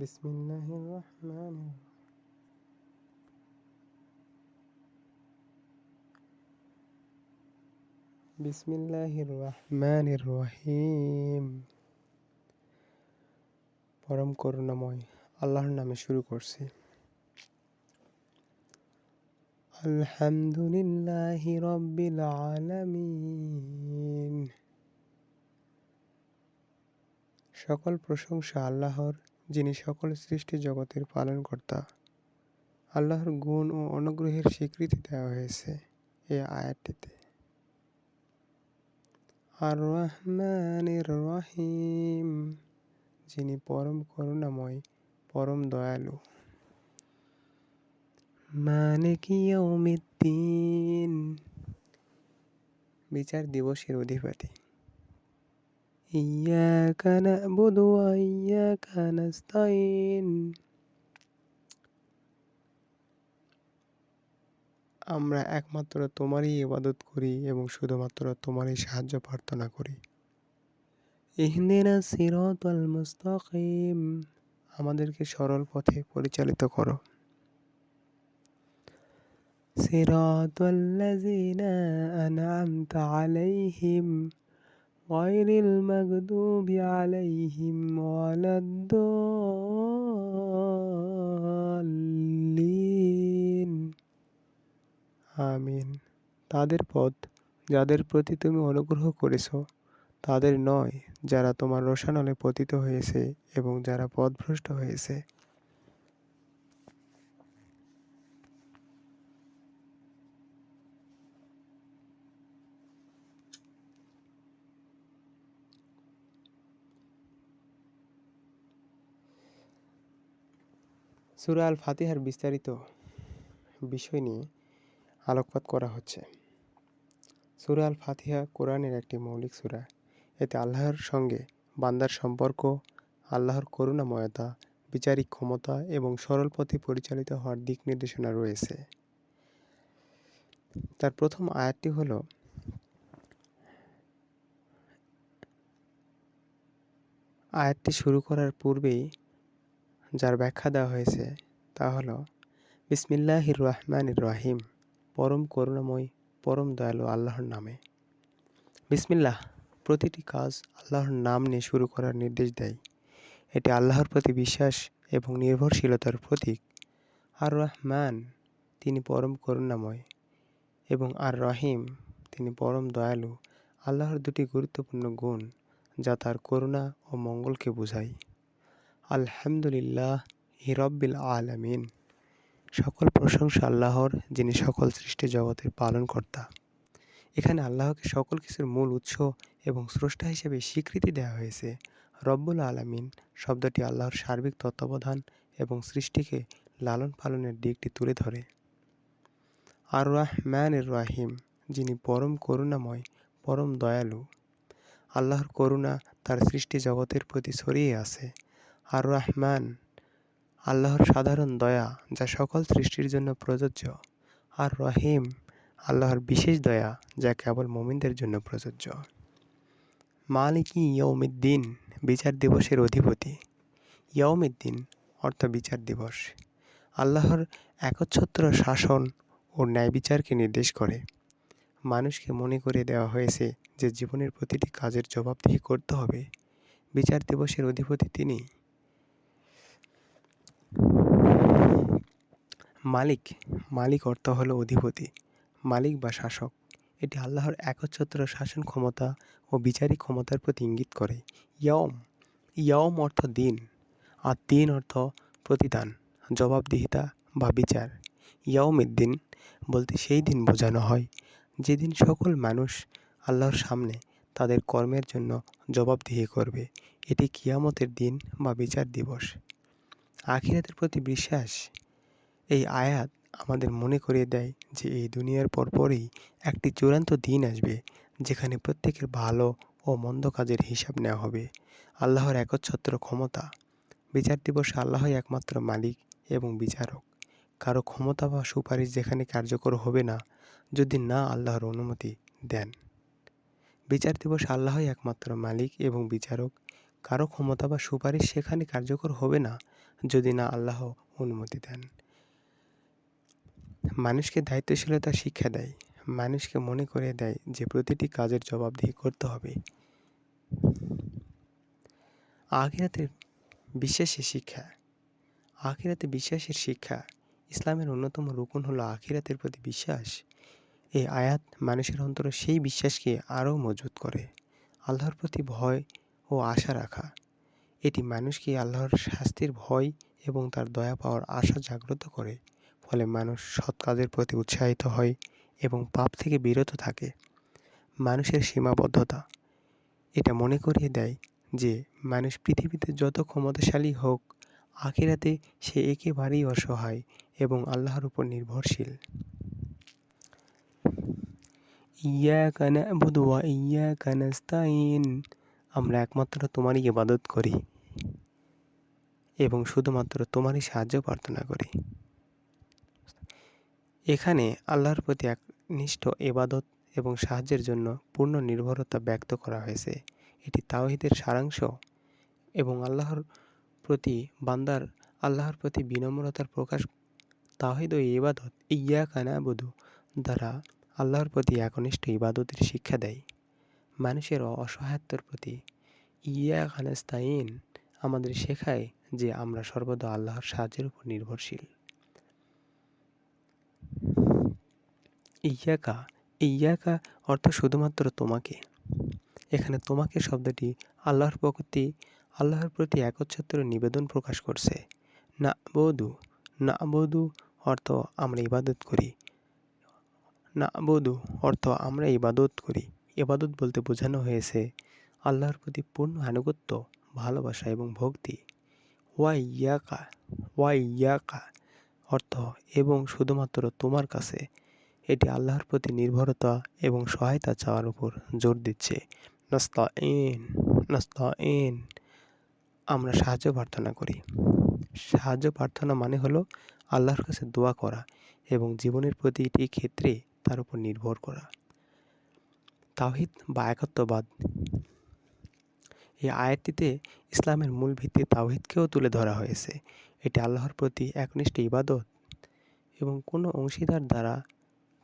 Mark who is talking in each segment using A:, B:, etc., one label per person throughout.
A: বিসমিল্লাহ রহমান বিসমিল্লাহির রহমানির রহিম। পরম করুণাময় আল্লাহর নামে শুরু করছি। আলহামদুলিল্লাহ রব্বিল আলামিন। সকল প্রশংসা আল্লাহর। যিনি সকল সৃষ্টি জগতের পালনকর্তা। আল্লাহর গুণ ও অনুগ্রহের স্বীকৃতি দেওয়া হয়েছে এই আয়াতটিতে। আর রহমানের রহিম যিনি পরম করুণাময়, পরম দয়ালু। ইয়াউমিদ্দিন, বিচার দিবসের অধিপতি। না'বুদু ওয়া ইয়াকা নাস্তাইন আমরা একমাত্র তোমারই ইবাদত করি এবং শুধুমাত্র তোমারই সাহায্য প্রার্থনা করি। ইহদিনা সিরাতাল মুস্তাকিম। আমাদেরকে সরল পথে পরিচালিত করো। সিরাতাল্লাযিনা আন'আমতা আলাইহিম। গায়রিল মাগদুবি আলাইহিম ওয়ালাদ-দাল্লিন আমিন তাদের পথ যাদের প্রতি তুমি অনুগ্রহ করেছ, তাদের নয় যারা তোমার রোশানলে পতিত হয়েছে এবং যারা পথভ্রষ্ট হয়েছে। সুরা আল ফাতিহার বিস্তারিত বিষয় নিয়ে আলোকপাত করা হচ্ছে। সুরা আল ফাতিহা কোরআনের একটি মৌলিক সুরা। এতে আল্লাহর সঙ্গে বান্দার সম্পর্ক, আল্লাহর করুণাময়তা, বিচারিক ক্ষমতা এবং সরল পথে পরিচালিত হওয়ার দিক নির্দেশনা রয়েছে। তার প্রথম আয়াতটি হল, আয়াতটি শুরু করার পূর্বেই যার ব্যাখ্যা দেওয়া হয়েছে তা হলো, বিসমিল্লাহির রহমানির রহিম, পরম করুণাময়, পরম দয়ালু আল্লাহর নামে। বিসমিল্লাহ, প্রতিটি কাজ আল্লাহর নাম নিয়ে শুরু করার নির্দেশ দেয়। এটি আল্লাহর প্রতি বিশ্বাস এবং নির্ভরশীলতার প্রতীক। আর রহমান, তিনি পরম করুণাময় এবং আর রহিম, তিনি পরম দয়ালু, আল্লাহর দুটি গুরুত্বপূর্ণ গুণ যা তার করুণা ও মঙ্গলকে বোঝায়। আলহামদুলিল্লাহ হিরব্বিল আলামিন। সকল প্রশংসা আল্লাহর, যিনি সকল সৃষ্টি জগতের পালনকর্তা। এখানে আল্লাহকে সকল কিছুর মূল উৎস এবং স্রষ্টা হিসেবে স্বীকৃতি দেওয়া হয়েছে। রব্বুল আলামিন শব্দটি আল্লাহর সার্বিক তত্ত্বাবধান এবং সৃষ্টিকে লালন পালনের দিকটি তুলে ধরে। আর রাহমানের রাহিম, যিনি পরম করুণাময়, পরম দয়ালু। আল্লাহর করুণা তার সৃষ্টি জগতের প্রতি ছড়িয়ে আছে। আর রহমান আল্লাহর সাধারণ দয়া যা সকল সৃষ্টির জন্য প্রযোজ্য। আর রহিম আল্লাহর বিশেষ দয়া যা কেবল মোমিনদের জন্য প্রযোজ্য। মালিকি ইয়ৌমিদ্দিন বিচার দিবসের অধিপতি। ইয়ৌমিদ্দিন অর্থ বিচার দিবস। আল্লাহর একচ্ছত্র শাসন ও ন্যায় বিচারকে নির্দেশ করে। মানুষকে মনে করে দেওয়া হয়েছে যে জীবনের প্রতিটি কাজের জবাবদিহি করতে হবে। বিচার দিবসের অধিপতি তিনি। মালিক মালিক অর্থ হলো অধিপতি, মালিক বা শাসক। এটি আল্লাহর একচ্ছত্র শাসন ক্ষমতা ও বিচারিক ক্ষমতার প্রতি ইঙ্গিত করে। ইয়ম ইয়ম অর্থ দিন, আর দিন অর্থ প্রতিদান, জবাবদিহিতা বা বিচার। ইয়মের দিন বলতে সেই দিন বোঝানো হয়, যেদিন সকল মানুষ আল্লাহর সামনে তাদের কর্মের জন্য জবাবদিহি করবে। এটি কিয়ামতের দিন বা বিচার দিবস। আখিরাতের প্রতি বিশ্বাস এই আয়াত আমাদের মনে করিয়ে দেয় যে এই দুনিয়ার পরপরই একটি চূড়ান্ত দিন আসবে, যেখানে প্রত্যেকের ভালো ও মন্দ কাজের হিসাব নেওয়া হবে। আল্লাহর একচ্ছত্র ক্ষমতা। বিচার দিবসে আল্লাহই একমাত্র মালিক এবং বিচারক। কারও ক্ষমতা বা সুপারিশ যেখানে কার্যকর হবে না, যদি না আল্লাহর অনুমতি দেন। বিচার দিবস আল্লাহই একমাত্র মালিক এবং বিচারক। কারও ক্ষমতা বা সুপারিশ সেখানে কার্যকর হবে না, যদি না আল্লাহ অনুমতি দেন। মানুষকে দায়িত্বশীলতার শিক্ষা দেয়, মানুষকে মনে করে দেয় যে প্রতিটি কাজের জবাবদিহি করতে হবে। আখিরাতের বিশ্বাসের শিক্ষা। আখিরাতে বিশ্বাসের শিক্ষা ইসলামের অন্যতম রুকন হলো আখিরাতের প্রতি বিশ্বাস। এই আয়াত মানুষের অন্তরে সেই বিশ্বাসকে আরও মজবুত করে, আল্লাহর প্রতি ভয় ও আশা রাখা। এটি মানুষকে আল্লাহর শাস্তির ভয় এবং তার দয়া পাওয়ার আশা জাগ্রত করে। ফলে মানুষ সৎ কাজের প্রতি উৎসাহিত হয় এবং পাপ থেকে বিরত থাকে। মানুষের সীমাবদ্ধতা। এটা মনে করিয়ে দেয় যে, মানুষ পৃথিবীতে যত ক্ষমতাশালী হোক, আখিরাতে সে একেবারেই অসহায় এবং আল্লাহর উপর নির্ভরশীল। ইয়াকা না'বুদু ওয়া ইয়াকা নাস্তাইন আমরা একমাত্র তোমারই ইবাদত করি এবং শুধুমাত্র তোমারই সাহায্য প্রার্থনা করি। এখানে আল্লাহর প্রতি একনিষ্ঠ এবাদত এবং সাহায্যের জন্য পূর্ণ নির্ভরতা ব্যক্ত করা হয়েছে। এটি তাওহিদের সারাংশ এবং আল্লাহর প্রতি বান্দার, আল্লাহর প্রতি বিনম্রতার প্রকাশ। তাহিদ ও ইবাদত ইয়া কানা বধু দ্বারা আল্লাহর প্রতি একনিষ্ঠ ইবাদতের শিক্ষা দেয়। মানুষের অসহায়ত্বর প্রতি ইয়া খানাস্তাইন আমাদের শেখায় যে আমরা সর্বদা আল্লাহর সাহায্যের উপর নির্ভরশীল। ইয়াকা ইয়াকা অর্থ শুধুমাত্র তোমাকে। এখানে তোমাকে শব্দটি আল্লাহর প্রতি আল্লাহর প্রতি একচ্ছত্র নিবেদন প্রকাশ করছে। না বধু না বধু অর্থ আমরা ইবাদত করি। না বধু অর্থ আমরা ইবাদত করি। ইবাদত বলতে বোঝানো হয়েছে আল্লাহর প্রতি পূর্ণ আনুগত্য, ভালোবাসা এবং ভক্তি। ওয়া ইয়াকা ওয়া ইয়াকা অর্থ এবং শুধুমাত্র তোমার কাছে। এটি আল্লাহর প্রতি নির্ভরতা এবং সহায়তা চাওয়ার উপর জোর দিচ্ছে। নাস্তা এন নাস্তা এন আমরা সাহায্য প্রার্থনা করি। সাহায্য প্রার্থনা মানে হলো আল্লাহর কাছে দোয়া করা এবং জীবনের প্রতিটি ক্ষেত্রে তার উপর নির্ভর করা। তাওহিদ বা একত্ববাদ। এই আয়াতটিতে ইসলামের মূল ভিত্তি তাওহিদকেও তুলে ধরা হয়েছে। এটি আল্লাহর প্রতি একনিষ্ঠ ইবাদত এবং কোনো অংশীদার দ্বারা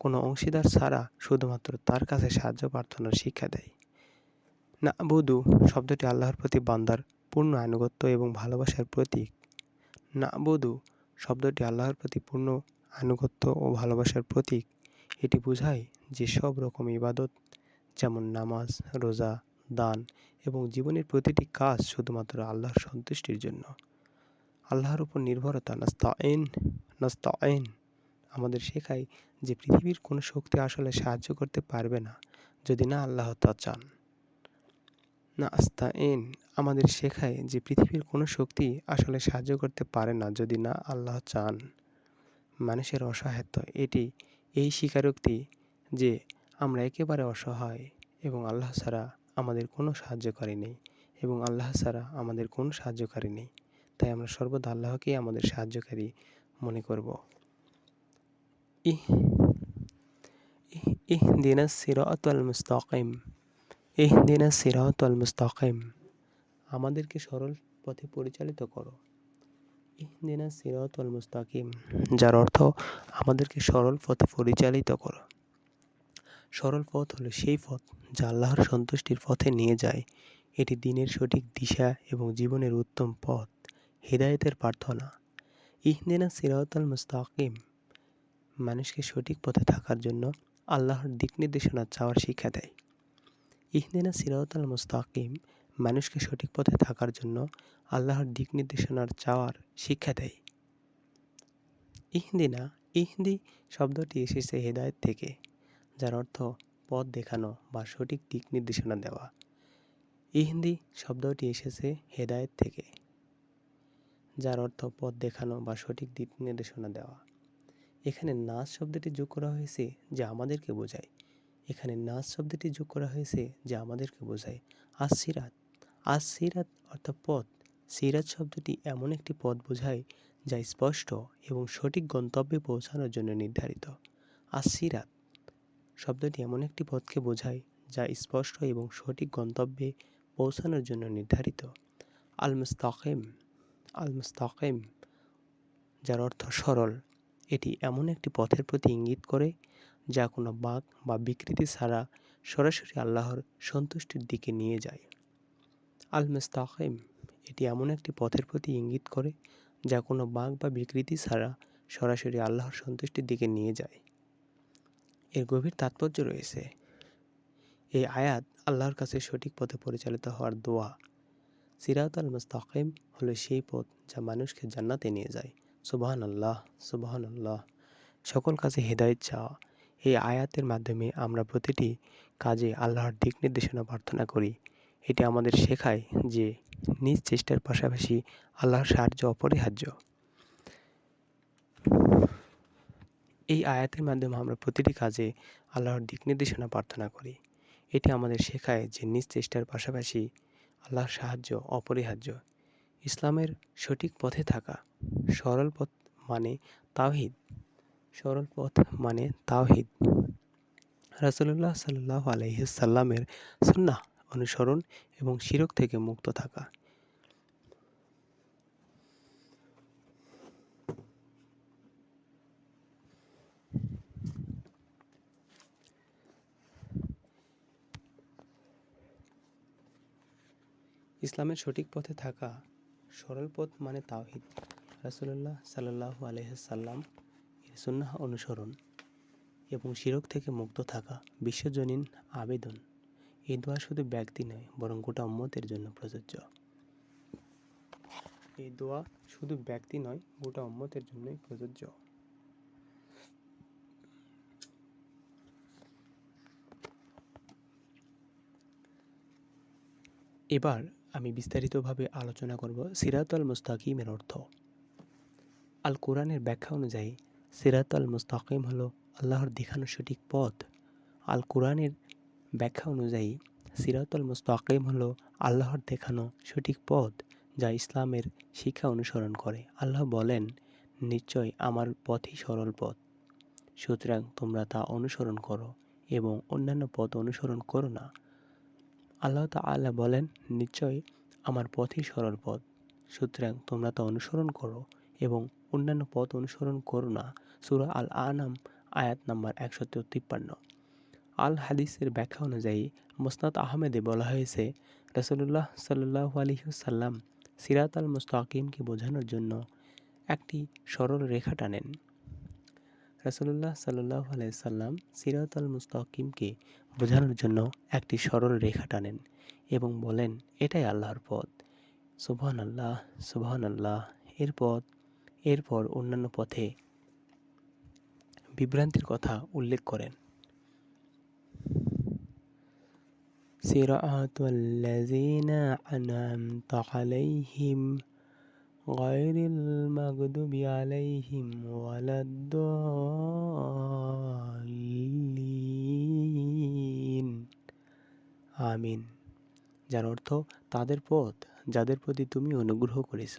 A: কোনো অংশীদার ছাড়া শুধুমাত্র তার কাছে সাহায্য প্রার্থনার শিক্ষা দেয়। না বধু শব্দটি আল্লাহর প্রতি বান্দার পূর্ণ আনুগত্য এবং ভালোবাসার প্রতীক। না বধু শব্দটি আল্লাহর প্রতি পূর্ণ আনুগত্য ও ভালোবাসার প্রতীক। এটি বোঝায় যে সব রকম ইবাদত, যেমন নামাজ, রোজা, দান এবং জীবনের প্রতিটি কাজ শুধুমাত্র আল্লাহর সন্তুষ্টির জন্য। আল্লাহর উপর নির্ভরতা নাস্তা এন নাস্তা এন আমাদের শেখায় যে পৃথিবীর কোনো শক্তি আসলে সাহায্য করতে পারবে না যদি না আল্লাহ তা চান। না আস্তা এন আমাদের শেখায় যে পৃথিবীর কোনো শক্তি আসলে সাহায্য করতে পারে না যদি না আল্লাহ চান। মানুষের অসহায়ত্ব এটি এই স্বীকারোক্তি যে আমরা একেবারে অসহায় এবং আল্লাহ ছাড়া আমাদের কোনো সাহায্যকারী নেই এবং আল্লাহ ছাড়া আমাদের কোনো সাহায্যকারী নেই। তাই আমরা সর্বদা আল্লাহকেই আমাদের সাহায্যকারী মনে করব। ইহ ইহদিনা সিরাতাল মুস্তাকিম ইহদিনা সিরাতাল মুস্তাকিম আমাদেরকে সরল পথে পরিচালিত করো। ইহদিনা সিরাতাল মুস্তাকিম, যার অর্থ আমাদেরকে সরল পথে পরিচালিত করো। সরল পথ হলো সেই পথ যা আল্লাহর সন্তুষ্টির পথে নিয়ে যায়। এটি দিনের সঠিক দিশা এবং জীবনের উত্তম পথ, হৃদায়তের প্রার্থনা। ইহদিনা সিরাতাল মুস্তাকিম মানুষকে সঠিক পথে থাকার জন্য আল্লাহর দিক নির্দেশনা চাওয়ার শিক্ষা দেয়। ইহদিনা সিরাতাল মুস্তাকিম মানুষকে সঠিক পথে থাকার জন্য আল্লাহর দিক নির্দেশনার চাওয়ার শিক্ষা দেয়। ইহদিনা, ইহদি শব্দটি এসেছে হেদায়ত থেকে, যার অর্থ পথ দেখানো বা সঠিক দিক নির্দেশনা দেওয়া। ইহদি শব্দটি এসেছে হেদায়ত থেকে, যার অর্থ পথ দেখানো বা সঠিক দিক নির্দেশনা দেওয়া। এখানে নাচ শব্দটি যোগ করা হয়েছে যা আমাদেরকে বোঝায়। এখানে নাচ শব্দটি যোগ করা হয়েছে যা আমাদেরকে বোঝায়। আজ সিরাত। আজ সিরাত অর্থাৎ পথ। সিরাত শব্দটি এমন একটি পথ বোঝায় যা স্পষ্ট এবং সঠিক গন্তব্যে পৌঁছানোর জন্য নির্ধারিত। আজ সিরাত। শব্দটি এমন একটি পথকে বোঝায় যা স্পষ্ট এবং সঠিক গন্তব্যে পৌঁছানোর জন্য নির্ধারিত। আল মুস্তাকিম আল মুস্তাকিম যার অর্থ সরল। এটি এমন একটি পথের প্রতি ইঙ্গিত করে যা কোনো বাঁক বা বিকৃতি ছাড়া সরাসরি আল্লাহর সন্তুষ্টির দিকে নিয়ে যায়। আল মুস্তাকিম এটি এমন একটি পথের প্রতি ইঙ্গিত করে যা কোনো বাঁক বা বিকৃতি ছাড়া সরাসরি আল্লাহর সন্তুষ্টির দিকে নিয়ে যায়। এর গভীর তাৎপর্য রয়েছে। এই আয়াত আল্লাহর কাছে সঠিক পথে পরিচালিত হওয়ার দোয়া। সিরাত আল মুস্তাকিম হলো সেই পথ যা মানুষকে জান্নাতে নিয়ে যায়। সুবাহান আল্লাহ সুবাহান আল্লাহ সকল কাজে হেদায়ত চাওয়া। এই আয়াতের মাধ্যমে আমরা প্রতিটি কাজে আল্লাহর দিক নির্দেশনা প্রার্থনা করি। এটি আমাদের শেখায় যে নিজ চেষ্টার পাশাপাশি আল্লাহর সাহায্য অপরিহার্য। এই আয়াতের মাধ্যমে আমরা প্রতিটি কাজে আল্লাহর দিক নির্দেশনা প্রার্থনা করি। এটি আমাদের শেখায় যে নিজ চেষ্টার পাশাপাশি আল্লাহর সাহায্য অপরিহার্য। ইসলামের সঠিক পথে থাকা সরল পথ মানে তাওহিদ। সরল পথ মানে তাওহিদ। রাসুল্লাহ সাল্লাহ আলহিসাল্লামের সুন্না অনুসরণ এবং শিরক থেকে মুক্ত থাকা। ইসলামের সঠিক পথে থাকা সরল পথ মানে তাওহিদ। রাসুল্লাহ সাল্লাহ আলহাম এর সুন্নাহ অনুসরণ এবং শিরক থেকে মুক্ত থাকা বিশ্বজনীন আবেদন। এই দোয়া শুধু ব্যক্তি নয়, বরং গোটা উম্মতের জন্য প্রযোজ্য। এই দোয়া শুধু ব্যক্তি নয়, গোটা উম্মতের জন্যই প্রযোজ্য। এবার আমি বিস্তারিতভাবে আলোচনা করব সিরাত আল মুস্তাকিমের অর্থ। আল কোরআনের ব্যাখ্যা অনুযায়ী সিরাত আল মুস্তাকিম হল আল্লাহর দেখানো সঠিক পথ। আল কোরআনের ব্যাখ্যা অনুযায়ী সিরাত আল মুস্তাকিম হল আল্লাহর দেখানো সঠিক পথ, যা ইসলামের শিক্ষা অনুসরণ করে। আল্লাহ বলেন, নিশ্চয় আমার পথই সরল পথ। সুতরাং তোমরা তা অনুসরণ করো এবং অন্যান্য পথ অনুসরণ করো না। আল্লাহ তা আল্লাহ বলেন, নিশ্চয় আমার পথই সরল পথ। সুতরাং তোমরা তা অনুসরণ করো এবং অন্যান্য পথ অনুসরণ করো না। সুরা আল আনাম আয়াত নাম্বার একশো তিপ্পান্ন। আল হাদিসের ব্যাখ্যা অনুযায়ী, মোসনাদ আহমেদে বলা হয়েছে রসুল্লাহ সাল্লাহ আলহিসাল্লাম সিরাত আল মুস্তাকিমকে বোঝানোর জন্য একটি সরল রেখা টানেন। রাসুল্লাহ সাল্লাহ আলাইসাল্লাম সিরাত আল মুস্তাকিমকে বোঝানোর জন্য একটি সরল রেখা টানেন এবং বলেন, এটাই আল্লাহর পথ। সুবহান আল্লাহ সুবহান আল্লাহ এর পথ এরপর অন্যান্য পথে বিভ্রান্তির কথা উল্লেখ করেন সিরাত الذين أنعمت عليهم غير المغضوب عليهم ولا الضالين আমিন যার অর্থ তাদের পথ যাদের প্রতি তুমি অনুগ্রহ করেছ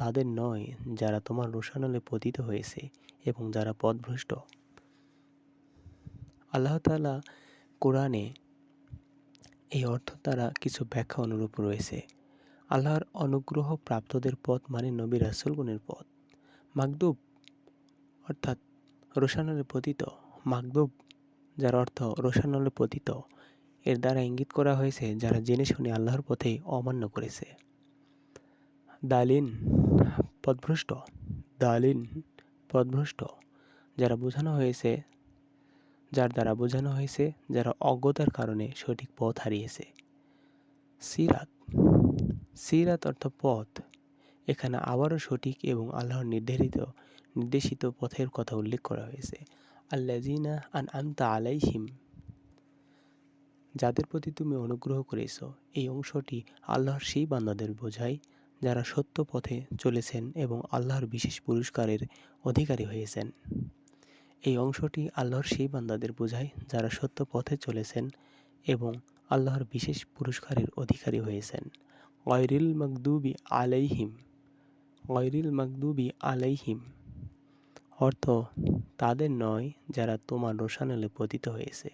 A: তাদের নয়, যারা তোমার রোশানলে পতিত হয়েছে এবং যারা পথভ্রষ্ট। আল্লাহ তালা কোরআনে এই অর্থ দ্বারা কিছু ব্যাখ্যা অনুরূপ রয়েছে। আল্লাহর অনুগ্রহ প্রাপ্তদের পথ মানে নবী রাসুলগুনের পথ। মাকদুব অর্থাৎ রোশানলে পতিত। মাকদুব যার অর্থ রোশানলে পতিত, এর দ্বারা ইঙ্গিত করা হয়েছে যারা জেনে শুনে আল্লাহর পথে অমান্য করেছে। দালিন পদভ্রষ্ট দালিন পদভ্রষ্ট, যারা বোঝানো হয়েছে, যার দ্বারা বোঝানো হয়েছে, যারা অজ্ঞতার কারণে সঠিক পথ হারিয়েছে। সিরাত সিরাত অর্থ পথ। এখানে আবারও সঠিক এবং আল্লাহর নির্ধারিত, নির্দেশিত পথের কথা উল্লেখ করা হয়েছে। আল্লাজিনা আন আমতা আলাইহিম। যাদের প্রতি তুমি অনুগ্রহ করেছ, এই অংশটি আল্লাহর সেই বান্দাদের বোঝায় যারা সত্য পথে চলেছেন এবং আল্লাহর বিশেষ পুরস্কারের অধিকারী হয়েছেন। এই অংশটি আল্লাহর সেই বান্দাদের বোঝায় যারা সত্য পথে চলেছেন এবং আল্লাহর বিশেষ পুরস্কারের অধিকারী হয়েছেন। গয়রিল মকদুবি আলাইহিম, গয়রিল মকদুবি আলাইহিম অর্থ তাদের নয় যারা তোমার রোশানলে পতিত হয়েছে।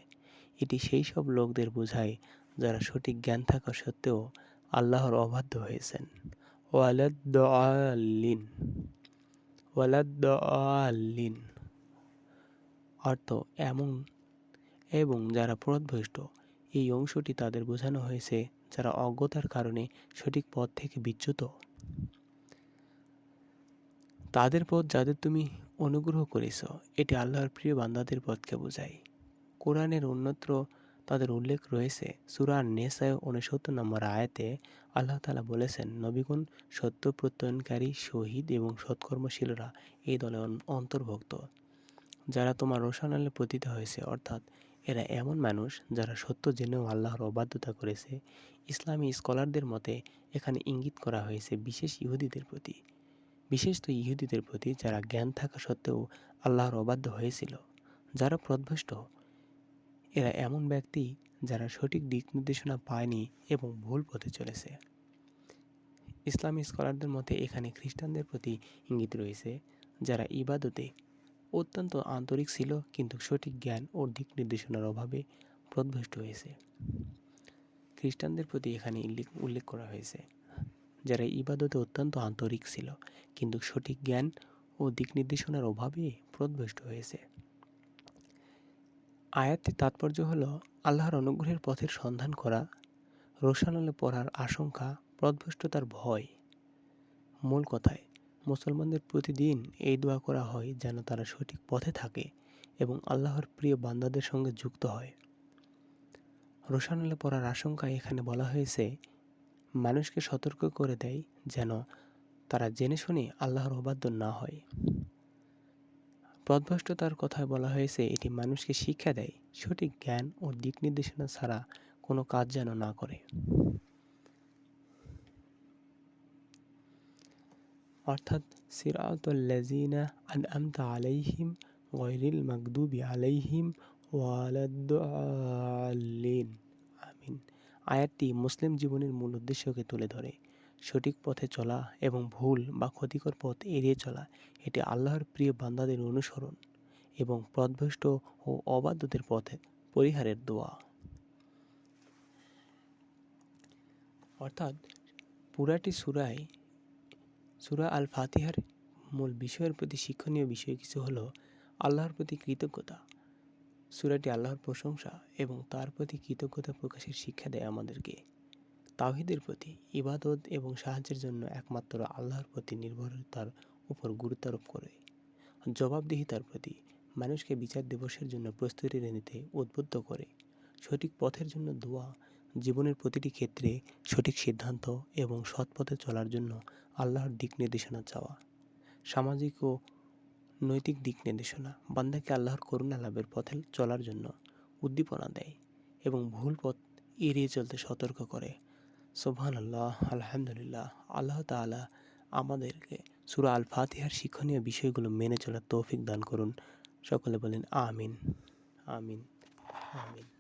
A: এটি সেই সব লোকদের বোঝায় যারা সঠিক জ্ঞান থাকা সত্ত্বেও আল্লাহর অবাধ্য হয়েছেন। ওয়ালাদ্দালিন ওয়ালাদ্দালিন অর্থ এমন এবং যারা পথভ্রষ্ট এই অংশটি তাদের বোঝানো হয়েছে যারা অজ্ঞতার কারণে সঠিক পথ থেকে বিচ্যুত। তাদের পথ যাদের তুমি অনুগ্রহ করেছ, এটি আল্লাহর প্রিয় বান্দাদের পথকে বোঝায়। কোরআনের অন্যত্র তাদের উল্লেখ রয়েছে, সুরা নেশায় উনসত্তর নম্বর আয়াতে আল্লাহ তালা বলেছেন, নবীগুণ সত্য প্রত্যয়নকারী, শহীদ এবং সৎকর্মশীলরা এই দলে অন্তর্ভুক্ত। যারা তোমার রোশানালে পতিত হয়েছে, অর্থাৎ এরা এমন মানুষ যারা সত্য জেনেও আল্লাহর অবাধ্যতা করেছে। ইসলামী স্কলারদের মতে, এখানে ইঙ্গিত করা হয়েছে বিশেষ ইহুদিদের প্রতি। বিশেষত ইহুদিদের প্রতি যারা জ্ঞান থাকা সত্ত্বেও আল্লাহর অবাধ্য হয়েছিল। যারা প্রদভষ্ট এরা এমন ব্যক্তি যারা সঠিক দিক নির্দেশনা পায়নি এবং ভুল পথে চলেছে। ইসলামী স্কলারদের মতে এখানে খ্রিস্টানদের প্রতি ইঙ্গিত রয়েছে, যারা ইবাদতে অত্যন্ত আন্তরিক ছিল কিন্তু সঠিক জ্ঞান ও দিক নির্দেশনার অভাবে প্রদভষ্ট হয়েছে। খ্রিস্টানদের প্রতি এখানে উল্লেখ করা হয়েছে, যারা ইবাদতে অত্যন্ত আন্তরিক ছিল কিন্তু সঠিক জ্ঞান ও দিক নির্দেশনার অভাবে প্রদভষ্ট হয়েছে। আয়াতটির তাৎপর্য হল আল্লাহর অনুগ্রহের পথের সন্ধান করা, রোশানলে পড়ার আশঙ্কা প্রদভষ্টতার ভয়। মূল কথায়, মুসলমানদের প্রতিদিন এই দোয়া করা হয় যেন তারা সঠিক পথে থাকে এবং আল্লাহর প্রিয় বান্দাদের সঙ্গে যুক্ত হয়। রোশানলে পড়ার আশঙ্কা এখানে বলা হয়েছে, মানুষকে সতর্ক করে দেয় যেন তারা জেনে শুনে আল্লাহর অবাধ্য না হয়। পথভ্রষ্টতার কথায় বলা হয়েছে, এটি মানুষকে শিক্ষা দেয়, সঠিক জ্ঞান ও দিক নির্দেশনা ছাড়া কোনো কাজ যেন না করে। অর্থাৎ সিরাতুল্লাজিনা আনআমতা আলাইহিম গয়রিল মাগদুবি আলাইহিম ওয়ালাদ্দাল্লিন। আমিন। আয়াতটি মুসলিম জীবনের মূল উদ্দেশ্যকে তুলে ধরে। সঠিক পথে চলা এবং ভুল বা ক্ষতিকর পথ এড়িয়ে চলা এটি আল্লাহর প্রিয় বান্দাদের অনুসরণ এবং পথভ্রষ্ট ও অবাধ্যদের পথে পরিহারের দোয়া। অর্থাৎ পুরাটি সুরায়, সুরা আল ফাতিহার মূল বিষয়ের প্রতি শিক্ষণীয় বিষয় কিছু হলো আল্লাহর প্রতি কৃতজ্ঞতা। সুরাটি আল্লাহর প্রশংসা এবং তার প্রতি কৃতজ্ঞতা প্রকাশের শিক্ষা দেয় আমাদেরকে। তাওহিদের প্রতি ইবাদত এবং সাহায্যের জন্য একমাত্র আল্লাহর প্রতি নির্ভরতার উপর গুরুত্বারোপ করে। জবাবদিহিতার প্রতি মানুষকে বিচার দিবসের জন্য প্রস্তুতি নিতে উদ্বুদ্ধ করে। সঠিক পথের জন্য দোয়া, জীবনের প্রতিটি ক্ষেত্রে সঠিক সিদ্ধান্ত এবং সৎ পথে চলার জন্য আল্লাহর দিক নির্দেশনা চাওয়া। সামাজিক ও নৈতিক দিক নির্দেশনা, বান্দাকে আল্লাহর করুণা লাভের পথে চলার জন্য উদ্দীপনা দেয় এবং ভুল পথ এড়িয়ে চলতে সতর্ক করে। সোভান আল্লাহ আলহামদুলিল্লাহ, আল্লাহ তালা আমাদেরকে সুরা আল ফাতিহার শিক্ষণীয় বিষয়গুলো মেনে চলার তৌফিক দান করুন। সকলে বলেন, আমিন। আমিন। আমিন।